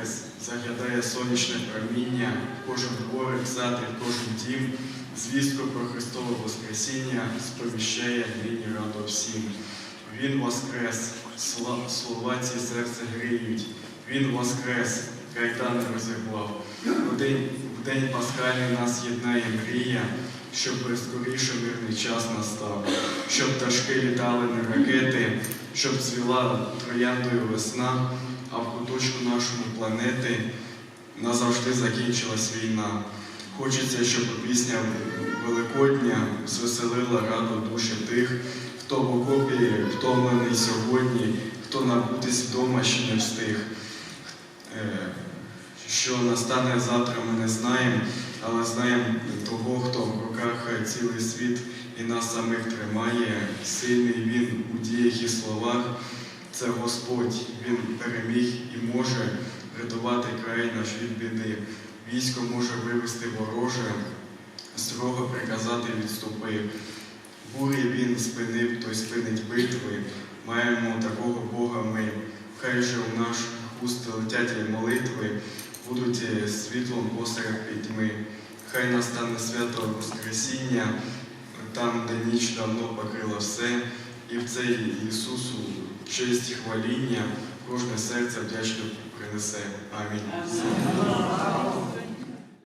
воскрес, заглядає сонячне проміння, кожен дворик, затріб, кожен дім, звістку про Христове Воскресіння сповіщає нині радо всім. Він воскрес, слова ці серце гріють. Він воскрес, кайдани розірвав. У день, в день пасхальний нас єднає мрія, щоб прискоріше мирний час настав, щоб пташки літали на ракети, щоб цвіла трояндою весна, в куточку нашої планети назавжди закінчилась війна. Хочеться, щоб пісня Великодня звеселила раду душі тих, хто в окопі втомлений сьогодні, хто набутись вдома ще не встиг. Е, Що настане завтра, ми не знаємо, але знаємо того, хто в руках цілий світ і нас самих тримає. Сильний він у словах. Це Господь, Він переміг і може рятувати край наш від біди. Військо може вивести вороже, строго приказати відступи. Бурі він спинив, той спинить битви. Маємо такого Бога ми. Хай же у наш уст летять молитви, будуть світлом посеред пітьми. Хай настане свято Воскресіння, там, де ніч давно покрила все, і в цей Ісусу честь і хваління кожне серце вдячно принесе. Амінь.